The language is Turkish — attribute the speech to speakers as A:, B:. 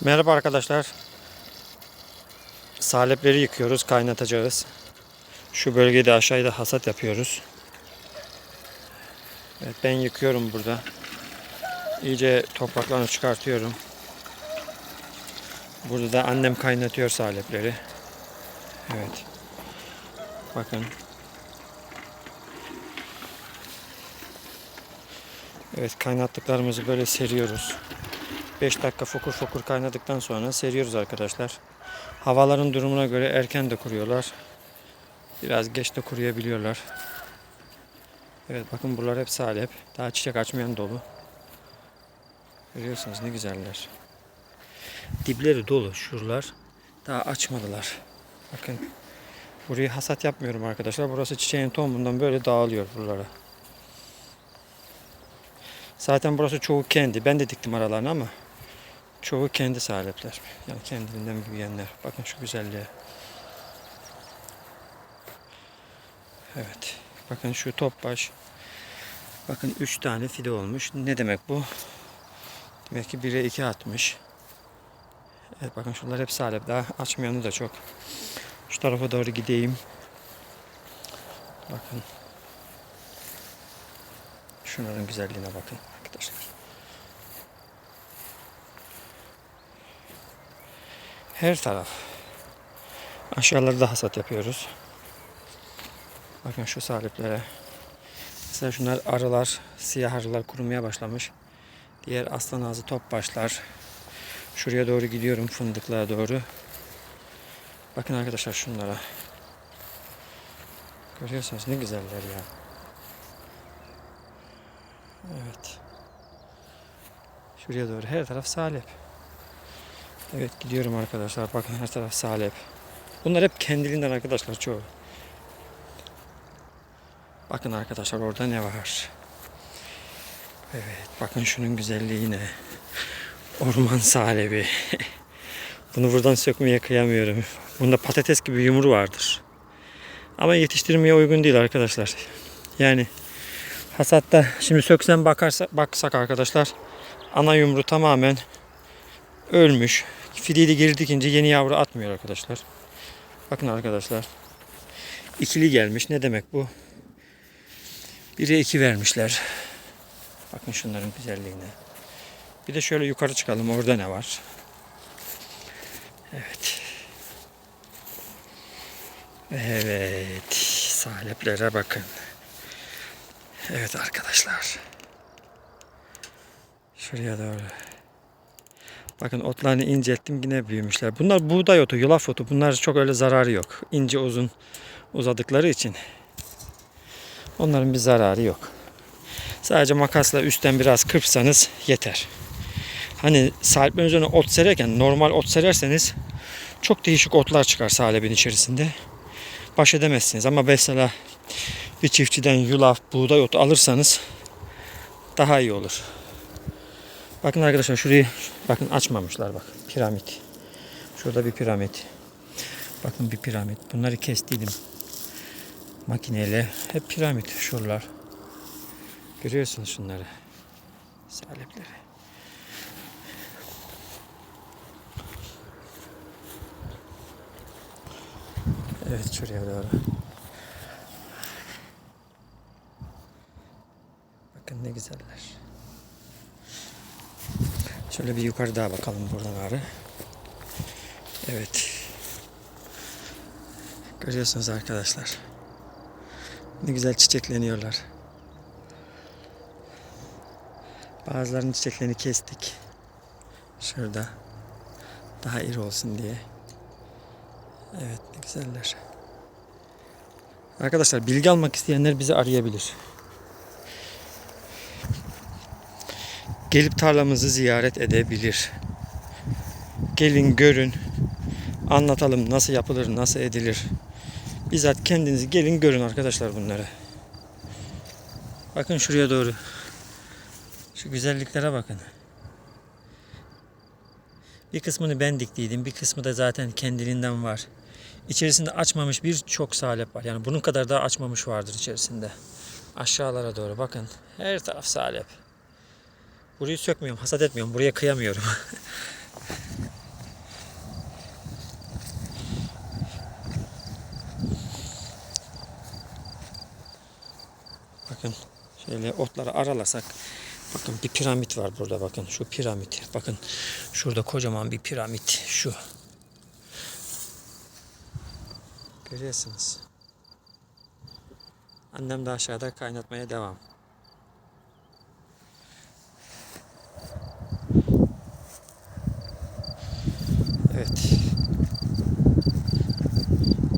A: Merhaba arkadaşlar. Salepleri yıkıyoruz, kaynatacağız. Şu bölgede aşağıda hasat yapıyoruz. Evet, ben yıkıyorum burada. İyice topraklarını çıkartıyorum. Burada da annem kaynatıyor salepleri. Evet. Bakın. Evet kaynattıklarımızı böyle seriyoruz. 5 dakika fokur fokur kaynadıktan sonra seriyoruz arkadaşlar. Havaların durumuna göre erken de kuruyorlar. Biraz geç de kuruyabiliyorlar. Evet bakın buralar hep salep. Daha çiçek açmayan dolu. Görüyorsunuz ne güzeller. Dipleri dolu şuralar. Daha açmadılar. Bakın. Burayı hasat yapmıyorum arkadaşlar. Burası çiçeğin tohumundan böyle dağılıyor buralara. Zaten burası çoğu kendi. Ben de diktim aralarını ama çoğu kendi salepler. Yani kendiliğinden büyüyenler. Bakın şu güzelliğe. Evet. Bakın şu topbaş. Bakın 3 tane fide olmuş. Ne demek bu? Demek ki 1'e 2 atmış. Evet bakın şunlar hep salep. Daha açmayanı da çok. Şu tarafa doğru gideyim. Bakın. Şunların güzelliğine bakın arkadaşlar. Her taraf. Aşağılarda hasat yapıyoruz. Bakın şu saleplere. Mesela şunlar arılar, siyah arılar kurumaya başlamış. Diğer aslan ağzı top başlar. Şuraya doğru gidiyorum fındıklığa doğru. Bakın arkadaşlar şunlara. Görüyorsunuz ne güzeller ya. Evet. Şuraya doğru her taraf salep. Evet gidiyorum arkadaşlar. Bakın her taraf salep. Bunlar hep kendiliğinden arkadaşlar çoğu. Bakın arkadaşlar orada ne var. Evet bakın şunun güzelliğine. Orman salebi. Bunu buradan sökmeye kıyamıyorum. Bunda patates gibi yumru vardır. Ama yetiştirmeye uygun değil arkadaşlar. Yani hasatta şimdi söksem bakarsa, baksak arkadaşlar ana yumru tamamen ölmüş. Fideyi de geri dikince yeni yavru atmıyor arkadaşlar. Bakın arkadaşlar. İkili gelmiş. Ne demek bu? Bire iki vermişler. Bakın şunların güzelliğine. Bir de şöyle yukarı çıkalım. Orada ne var? Evet. Evet. Saleplere bakın. Evet arkadaşlar. Şuraya doğru. Bakın otlarını incelttim yine büyümüşler. Bunlar buğday otu, yulaf otu. Bunlar çok öyle zararı yok. İnce uzun uzadıkları için. Onların bir zararı yok. Sadece makasla üstten biraz kırpsanız yeter. Hani salipin üzerine ot sererken normal ot sererseniz çok değişik otlar çıkar salebin içerisinde. Baş edemezsiniz ama mesela bir çiftçiden yulaf, buğday otu alırsanız daha iyi olur. Bakın arkadaşlar şurayı bakın açmamışlar bak piramit. Şurada bir piramit. Bakın bir piramit. Bunları kestiydim. Makineyle hep piramit şuralar. Görüyorsunuz şunları. Salepleri. Evet şuraya doğru. Bakın ne güzeller. Şöyle bir yukarı daha bakalım buradan ağrı. Evet. Görüyorsunuz arkadaşlar. Ne güzel çiçekleniyorlar. Bazılarının çiçeklerini kestik. Şurada. Daha iri olsun diye. Evet ne güzeller. Arkadaşlar bilgi almak isteyenler bizi arayabilir. Gelip tarlamızı ziyaret edebilir. Gelin görün. Anlatalım nasıl yapılır, nasıl edilir. Bizzat kendiniz gelin görün arkadaşlar bunları. Bakın şuraya doğru. Şu güzelliklere bakın. Bir kısmını ben diktiydim. Bir kısmı da zaten kendiliğinden var. İçerisinde açmamış birçok salep var. Yani bunun kadar daha açmamış vardır içerisinde. Aşağılara doğru bakın. Her taraf salep. Burayı sökmüyorum, hasat etmiyorum. Buraya kıyamıyorum. bakın şöyle otları aralasak bakın bir piramit var burada bakın şu piramit bakın şurada kocaman bir piramit şu görüyorsunuz annem de aşağıda kaynatmaya devam